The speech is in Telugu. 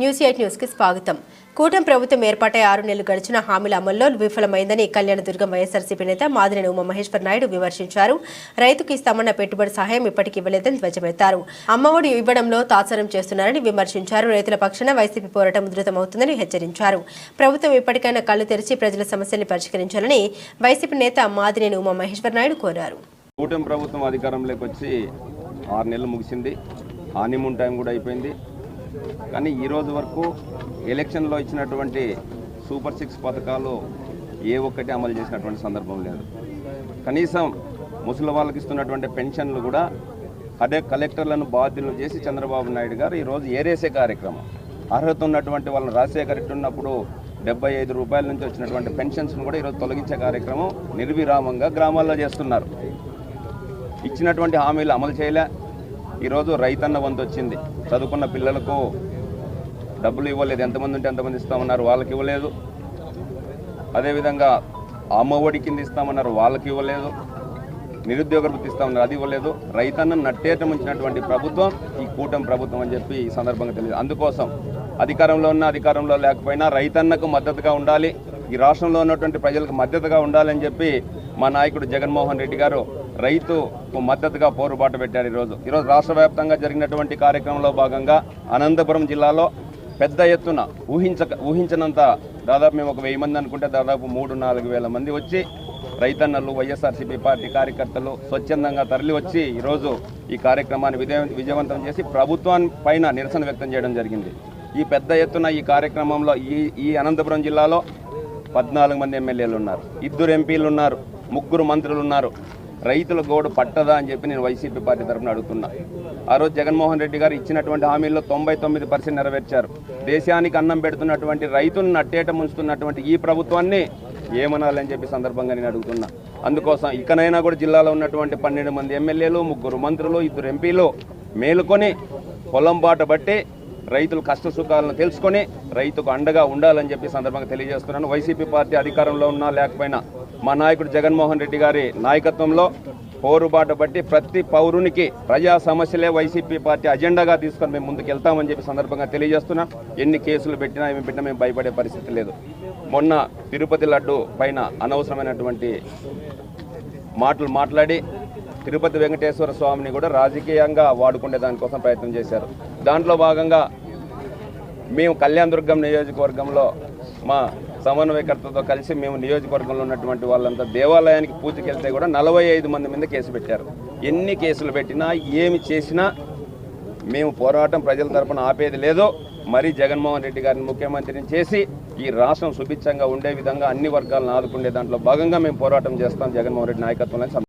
న్యూస్ ఎయిట్ న్యూస్కి స్వాగతం. కూటమి ప్రభుత్వం ఏర్పాటై ఆరు నెలలు గడిచిన హామీల అమల్లో విఫలమైందని కళ్యాణదుర్గం వైఎస్ఆర్సీపీ నేత మాదిరిని ఉమా మహేశ్వర్ నాయుడు విమర్శించారు. రైతుకు ఇస్తామన్న పెట్టుబడి సహాయం ఇప్పటికి ఇవ్వలేదని ధ్వజమెత్తారు. అమ్మఒడి ఇవ్వడంలో తాత్సరం చేస్తున్నారని విమర్శించారు. రైతుల పక్షాన వైసీపీ పోరాటం ఉధృతమవుతుందని హెచ్చరించారు. ప్రభుత్వం ఇప్పటికైనా కళ్ళు తెరిచి ప్రజల సమస్యల్ని పరిష్కరించాలని వైసీపీ నేత మాదిరిని ఉమా మహేశ్వర్ నాయుడు కోరారు. కూటమి ప్రభుత్వం అధికారంలోకి వచ్చి ఆరు నెలలు ముగిసింది. హానిమూన్ టైం కూడా అయిపోయింది. కానీ ఈరోజు వరకు ఎలక్షన్లో ఇచ్చినటువంటి సూపర్ సిక్స్ పథకాలు ఏ ఒక్కటి అమలు చేసినటువంటి సందర్భం లేదు. కనీసం ముసలి వాళ్ళకి ఇస్తున్నటువంటి పెన్షన్లు కూడా అదే కలెక్టర్లను బాధ్యులు చేసి చంద్రబాబు నాయుడు గారు ఈరోజు ఏరేసే కార్యక్రమం. అర్హత ఉన్నటువంటి వాళ్ళని రాజశేఖరెడ్డి ఉన్నప్పుడు డెబ్బై ఐదు రూపాయల నుంచి వచ్చినటువంటి పెన్షన్స్ను కూడా ఈరోజు తొలగించే కార్యక్రమం నిర్విరామంగా గ్రామాల్లో చేస్తున్నారు. ఇచ్చినటువంటి హామీలు అమలు చేయలే. ఈరోజు రైతన్న వంతు వచ్చింది. చదువుకున్న పిల్లలకు డబ్బులు ఇవ్వలేదు. ఎంతమంది ఉంటే ఎంతమంది ఇస్తామన్నారు. వాళ్ళకి ఇవ్వలేదు. అదేవిధంగా అమ్మఒడి కింద ఇస్తామన్నారు. వాళ్ళకి ఇవ్వలేదు. నిరుద్యోగ వృత్తి ఇస్తామన్నారు. అది ఇవ్వలేదు. రైతన్న నట్టేట ఉంచినటువంటి ప్రభుత్వం ఈ కూటమి ప్రభుత్వం అని చెప్పి ఈ సందర్భంగా తెలియదు. అందుకోసం అధికారంలో ఉన్న అధికారంలో లేకపోయినా రైతన్నకు మద్దతుగా ఉండాలి. ఈ రాష్ట్రంలో ఉన్నటువంటి ప్రజలకు మద్దతుగా ఉండాలని చెప్పి మా నాయకుడు జగన్మోహన్ రెడ్డి గారు రైతుకు మద్దతుగా పోరుబాటు పెట్టారు ఈరోజు. ఈరోజు రాష్ట్ర వ్యాప్తంగా జరిగినటువంటి కార్యక్రమంలో భాగంగా అనంతపురం జిల్లాలో పెద్ద ఎత్తున ఊహించ ఊహించినంత దాదాపు మేము ఒక వెయ్యి మంది అనుకుంటే దాదాపు మూడు నాలుగు వేల మంది వచ్చి రైతన్నలు వైఎస్ఆర్సీపీ పార్టీ కార్యకర్తలు స్వచ్ఛందంగా తరలి వచ్చి ఈరోజు ఈ కార్యక్రమాన్ని విజయవంతం చేసి ప్రభుత్వం పైన నిరసన వ్యక్తం చేయడం జరిగింది. ఈ పెద్ద ఎత్తున ఈ కార్యక్రమంలో ఈ ఈ అనంతపురం జిల్లాలో పద్నాలుగు మంది ఎమ్మెల్యేలు ఉన్నారు. ఇద్దరు ఎంపీలు ఉన్నారు. ముగ్గురు మంత్రులు ఉన్నారు రైతుల గోడు పట్టదా అని చెప్పి నేను వైసీపీ పార్టీ తరఫున అడుగుతున్నా. ఆ రోజు జగన్మోహన్ రెడ్డి గారు ఇచ్చినటువంటి హామీల్లో తొంభై తొమ్మిది పర్సెంట్ నెరవేర్చారు. దేశానికి అన్నం పెడుతున్నటువంటి రైతును నట్టేట ముంచుతున్నటువంటి ఈ ప్రభుత్వాన్ని ఏమనాలని చెప్పి సందర్భంగా నేను అడుగుతున్నా. అందుకోసం ఇకనైనా కూడా జిల్లాలో ఉన్నటువంటి పన్నెండు మంది ఎమ్మెల్యేలు ముగ్గురు మంత్రులు ఇద్దరు ఎంపీలు మేలుకొని పొలం బాట బట్టి రైతుల కష్ట సుఖాలను తెలుసుకొని రైతుకు అండగా ఉండాలని చెప్పి సందర్భంగా తెలియజేస్తున్నాను. వైసీపీ పార్టీ అధికారంలో ఉన్నా లేకపోయినా మా నాయకుడు జగన్మోహన్ రెడ్డి గారి నాయకత్వంలో పోరుబాటు బట్టి ప్రతి పౌరునికి ప్రజా సమస్యలే వైసీపీ పార్టీ అజెండాగా తీసుకొని మేము ముందుకు వెళ్తామని చెప్పి సందర్భంగా తెలియజేస్తున్నాం. ఎన్ని కేసులు పెట్టినా ఏమి పెట్టినా మేము భయపడే పరిస్థితి లేదు. మొన్న తిరుపతి లడ్డు పైన అనవసరమైనటువంటి మాటలు మాట్లాడి తిరుపతి వెంకటేశ్వర స్వామిని కూడా రాజకీయంగా వాడుకునే దానికోసం ప్రయత్నం చేశారు. దాంట్లో భాగంగా మేము కళ్యాణదుర్గం నియోజకవర్గంలో మా సమన్వయకర్తతో కలిసి మేము నియోజకవర్గంలో ఉన్నటువంటి వాళ్ళంతా దేవాలయానికి పూజకి వెళ్తే కూడా నలభై ఐదు మంది మీద కేసు పెట్టారు. ఎన్ని కేసులు పెట్టినా ఏమి చేసినా మేము పోరాటం ప్రజల తరఫున ఆపేది లేదో. మరి జగన్మోహన్ రెడ్డి గారిని ముఖ్యమంత్రిని చేసి ఈ రాష్ట్రం సుభిక్షంగా ఉండే విధంగా అన్ని వర్గాలను ఆదుకునే దాంట్లో భాగంగా మేము పోరాటం చేస్తాం జగన్మోహన్ రెడ్డి నాయకత్వంలో